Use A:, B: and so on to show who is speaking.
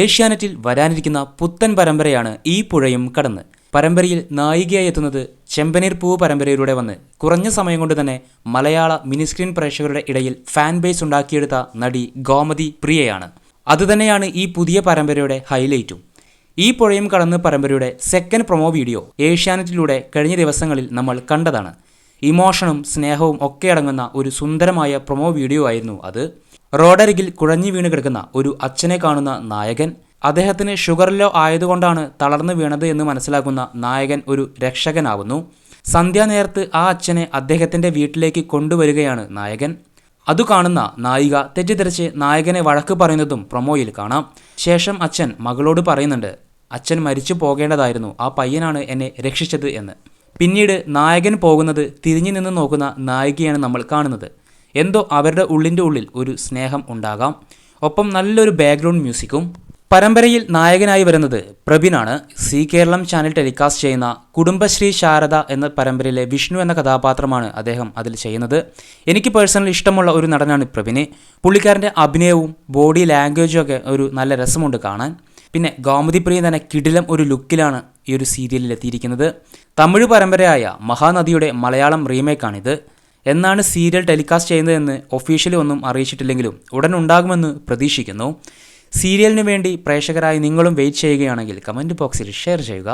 A: ഏഷ്യാനെറ്റിൽ വരാനിരിക്കുന്ന പുത്തൻ പരമ്പരയാണ് ഈ പുഴയും കടന്ന്. പരമ്പരയിൽ നായികയായി എത്തുന്നത് ചെമ്പനീർ പൂവ് പരമ്പരയിലൂടെ വന്ന്. കുറഞ്ഞ സമയം കൊണ്ട് തന്നെ മലയാള മിനിസ്ക്രീൻ പ്രേക്ഷകരുടെ ഇടയിൽ ഫാൻ ബേസ് ഉണ്ടാക്കിയെടുത്ത നടി ഗോമതി പ്രിയയാണ്. അതുതന്നെയാണ് ഈ പുതിയ പരമ്പരയുടെ ഹൈലൈറ്റും ഈ പുഴയും കടന്ന് പരമ്പരയുടെ സെക്കൻഡ് പ്രൊമോ വീഡിയോ ഏഷ്യാനെറ്റിലൂടെ കഴിഞ്ഞ ദിവസങ്ങളിൽ നമ്മൾ കണ്ടതാണ്. ഇമോഷനും സ്നേഹവും ഒക്കെ അടങ്ങുന്ന ഒരു സുന്ദരമായ പ്രൊമോ വീഡിയോ ആയിരുന്നു അത്. റോഡരികിൽ കുഴഞ്ഞു വീണ് കിടക്കുന്ന ഒരു അച്ഛനെ കാണുന്ന നായകൻ. അദ്ദേഹത്തിന് ഷുഗറിലോ ആയതുകൊണ്ടാണ് തളർന്നു വീണത് എന്ന് മനസ്സിലാക്കുന്ന നായകൻ ഒരു രക്ഷകനാവുന്നു. സന്ധ്യാനേരത്ത് ആ അച്ഛനെ അദ്ദേഹത്തിന്റെ വീട്ടിലേക്ക് കൊണ്ടുവരികയാണ് നായകൻ. അത് കാണുന്ന നായിക തെറ്റിദ്ധരിച്ച് നായകനെ വഴക്ക് പറയുന്നതും പ്രൊമോയിൽ കാണാം. ശേഷം അച്ഛൻ മകളോട് പറയുന്നുണ്ട് അച്ഛൻ മരിച്ചു പോകേണ്ടതായിരുന്നു. ആ പയ്യനാണ് എന്നെ രക്ഷിച്ചത് എന്ന്. പിന്നീട് നായകൻ പോകുന്നത് തിരിഞ്ഞു നിന്ന് നോക്കുന്ന നായികയാണ് നമ്മൾ കാണുന്നത്. എന്തോ അവരുടെ ഉള്ളിന്റെ ഉള്ളിൽ ഒരു സ്നേഹം ഉണ്ടാകാം. ഒപ്പം നല്ലൊരു ബാക്ക്ഗ്രൗണ്ട് മ്യൂസിക്കും പരമ്പരയിൽ നായകനായി വരുന്നത് പ്രബിനാണ് സി കേരളം ചാനൽ ടെലികാസ്റ്റ് ചെയ്യുന്ന കുടുംബശ്രീ ശാരദ എന്ന പരമ്പരയിലെ വിഷ്ണു എന്ന കഥാപാത്രമാണ് അദ്ദേഹം അതിൽ ചെയ്യുന്നത്. എനിക്ക് പേഴ്സണലി ഇഷ്ടമുള്ള ഒരു നടനാണ് പ്രബിന് പുള്ളിക്കാരന്റെ അഭിനയവും ബോഡി ലാംഗ്വേജും ഒക്കെ ഒരു നല്ല രസമുണ്ട് കാണാൻ. പിന്നെ ഗോമതി പ്രിയ തന്നെ കിടിലം ഒരു ലുക്കിലാണ് ഈ ഒരു സീരിയലിൽ എത്തിയിരിക്കുന്നത്. തമിഴ് പരമ്പരയായ മഹാനദിയുടെ മലയാളം റീമേക്കാണിത് എന്നാണ് സീരിയൽ ടെലികാസ്റ്റ് ചെയ്യുന്നതെന്ന് ഒഫീഷ്യലി ഒന്നും അറിയിച്ചിട്ടില്ലെങ്കിലും ഉടൻ ഉണ്ടാകുമെന്ന് പ്രതീക്ഷിക്കുന്നു. സീരിയലിന് വേണ്ടി പ്രേക്ഷകരായി നിങ്ങളും വെയിറ്റ് ചെയ്യുകയാണെങ്കിൽ കമന്റ് ബോക്സിൽ ഷെയർ ചെയ്യുക.